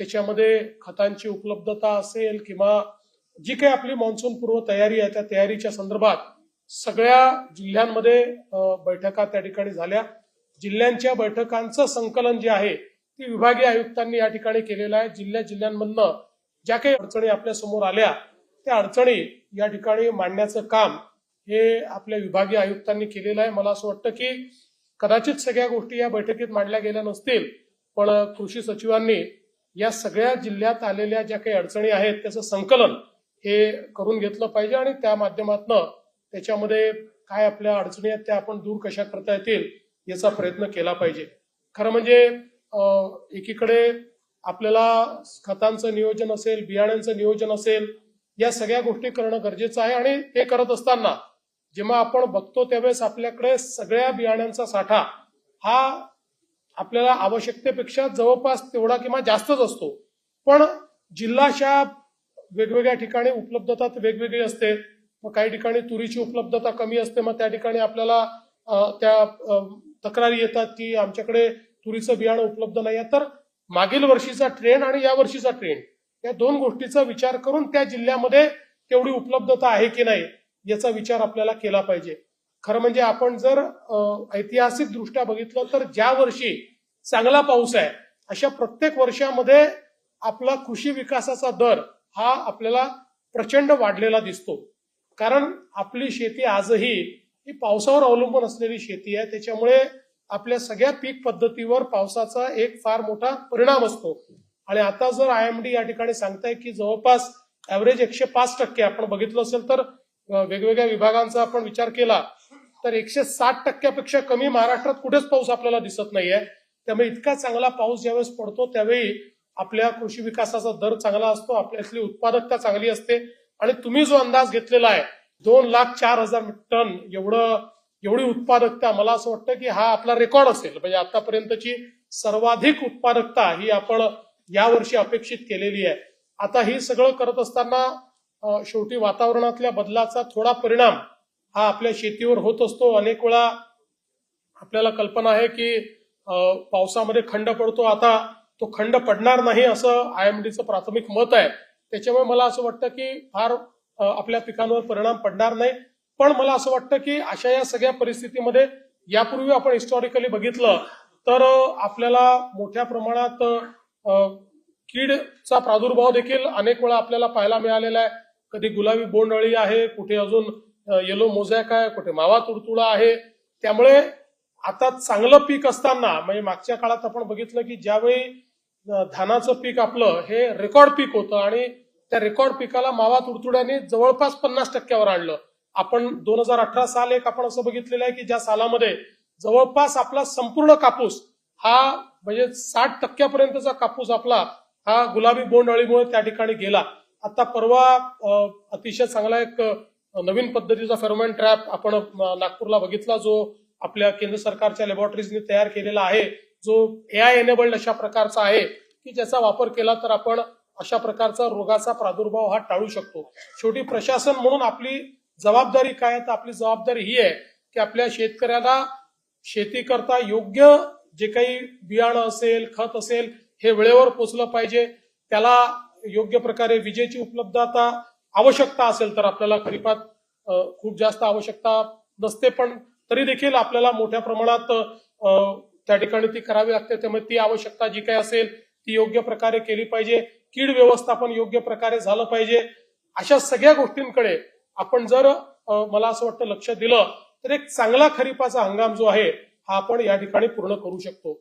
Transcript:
त्याच्यामध्ये खतांची उपलब्धता असेल किंवा जी काही आपली मान्सून पूर्व तयारी आहे त्या तयारीच्या संदर्भात सगळ्या जिल्ह्यांमध्ये बैठका त्या ठिकाणी झाल्या. जिल्ह्यांच्या बैठकांचं संकलन जे आहे ती विभागीय आयुक्तांनी या ठिकाणी केलेलं आहे. जिल्ह्या जिल्ह्यांमधनं ज्या काही अडचणी आपल्यासमोर आल्या त्या अडचणी या ठिकाणी मांडण्याचं काम हे आपल्या विभागीय आयुक्तांनी केलेलं आहे. मला असं वाटतं की कदाचित सगळ्या गोष्टी या बैठकीत मांडल्या गेल्या नसतील पण कृषी सचिवांनी या सगळ्या जिल्ह्यात आलेल्या ज्या काही अडचणी आहेत त्याचं संकलन हे करून घेतलं पाहिजे आणि त्या माध्यमातनं त्याच्यामध्ये काय आपल्या अडचणी आहेत त्या आपण दूर कशा करता येतील याचा प्रयत्न केला पाहिजे. खरं म्हणजे अं, एकीकडे आपल्याला खतांचं नियोजन असेल बियाण्यांचं नियोजन असेल या सगळ्या गोष्टी करणं गरजेचं आहे आणि ते करत असताना जेव्हा आपण बघतो त्यावेळेस आपल्याकडे सगळ्या बियाण्यांचा साठा हा आपल्याला आवश्यकतेपेक्षा जवळपास तेवढा किंवा जास्तच असतो. पण जिल्हाशा वेगवेगळ्या ठिकाणी उपलब्धता वेगवेगळी असते. मग काही ठिकाणी तुरीची उपलब्धता कमी असते. मग त्या ठिकाणी आपल्याला त्या तक्रारी येतात की आमच्याकडे तुरीचं बियाणं उपलब्ध नाही आहे. तर मागील वर्षीचा ट्रेंड आणि या वर्षीचा ट्रेंड या दोन गोष्टीचा विचार करून त्या जिल्ह्यामध्ये तेवढी उपलब्धता आहे की नाही याचा विचार आपल्याला केला पाहिजे. खरं म्हणजे आपण जर ऐतिहासिक दृष्ट्या बघितलं तर ज्या वर्षी चांगला पाऊस आहे अशा प्रत्येक वर्षामध्ये आपला कृषी विकासाचा दर हा आपल्याला प्रचंड वाढलेला दिसतो. कारण आपली शेती आजही ही पावसावर अवलंबून असलेली शेती आहे त्याच्यामुळे आपल्या सगळ्या पीक पद्धतीवर पावसाचा एक फार मोठा परिणाम असतो. आणि आता जर आय एम डी या ठिकाणी सांगताय की जवळपास ॲव्हरेज एकशे पाच टक्के आपण बघितलं असेल तर वेगवेगळ्या विभागांचा आपण विचार केला तर एकशे साठ टक्क्यापेक्षा कमी महाराष्ट्रात कुठेच पाऊस आपल्याला दिसत नाहीये. त्यामुळे इतका चांगला पाऊस ज्यावेळेस पडतो त्यावेळी आपल्या कृषी विकासाचा दर चांगला असतो आपल्यातली उत्पादकता चांगली असते. आणि तुम्ही जो अंदाज घेतलेला आहे दोन लाख चार हजार टन एवढं एवढी उत्पादकता मला असं वाटतं की हा आपला रेकॉर्ड असेल. म्हणजे आतापर्यंतची सर्वाधिक उत्पादकता ही आपण यावर्षी अपेक्षित केलेली आहे. आता हे सगळं करत असताना शेवटी वातावरणातल्या बदलाचा थोडा परिणाम हा आपल्या शेतीवर होत असतो. अनेक वेळा आपल्याला कल्पना आहे की पावसामध्ये खंड पडतो. आता तो खंड पडणार नाही असं आय एम डीचं प्राथमिक मत आहे. त्याच्यामुळे मला असं वाटतं की फार आपल्या पिकांवर परिणाम पडणार नाही. पण मला असं वाटतं की अशा या सगळ्या परिस्थितीमध्ये यापूर्वी आपण हिस्टॉरिकली बघितलं तर आपल्याला मोठ्या प्रमाणात कीडचा प्रादुर्भाव देखील अनेक वेळा आपल्याला पाहायला मिळालेला आहे. कधी गुलाबी बोंडअळी आहे कुठे अजून येलो मोझॅक आहे कुठे मावा तुडतुडा आहे. त्यामुळे आता चांगलं पीक असताना म्हणजे मागच्या काळात आपण बघितलं की ज्यावेळी धानाचं पीक आपलं हे रेकॉर्ड पीक होतं आणि त्या रेकॉर्ड पिकाला मावा तुडतुड्याने जवळपास पन्नास टक्क्यावर आणलं. आपण दोन हजार अठरा साल एक आपण असं बघितलेलं आहे की ज्या सालामध्ये जवळपास आपला संपूर्ण कापूस हा म्हणजे साठ टक्क्यापर्यंतचा कापूस आपला हा गुलाबी बोंडअळीमुळे त्या ठिकाणी गेला. आता परवा अतिशय चांगला एक नवीन पद्धतीचा फेरोमॅन ट्रॅप आपण नागपूरला बघितला जो आपल्या केंद्र सरकारच्या लॅबोरेटरीजने तयार केलेला आहे जो ए आय एनेबल्ड अशा प्रकारचा आहे की ज्याचा वापर केला तर आपण अशा प्रकारचा रोगाचा प्रादुर्भाव हा टाळू शकतो. शेवटी प्रशासन म्हणून आपली जबाबदारी काय आहे तर आपली जबाबदारी ही आहे की आपल्या शेतकऱ्याला शेती करता योग्य जे काही बियाणं असेल खत असेल हे वेळेवर पोचलं पाहिजे. त्याला योग्य प्रकारे विजेची उपलब्धता आवश्यकता असेल तर आपल्याला खरीपात खूप जास्त आवश्यकता नसते पण तरी देखील आपल्याला मोठ्या प्रमाणात त्या ठिकाणी ती करावी लागते. त्यामुळे ती आवश्यकता जी काही असेल ती योग्य प्रकारे केली पाहिजे. कीड व्यवस्थापन योग्य प्रकारे झालं पाहिजे. अशा सगळ्या गोष्टींकडे आपण जर मला असं वाटतं लक्ष दिलं तर एक चांगला खरीपाचा हंगाम जो आहे हा आपण या ठिकाणी पूर्ण करू शकतो.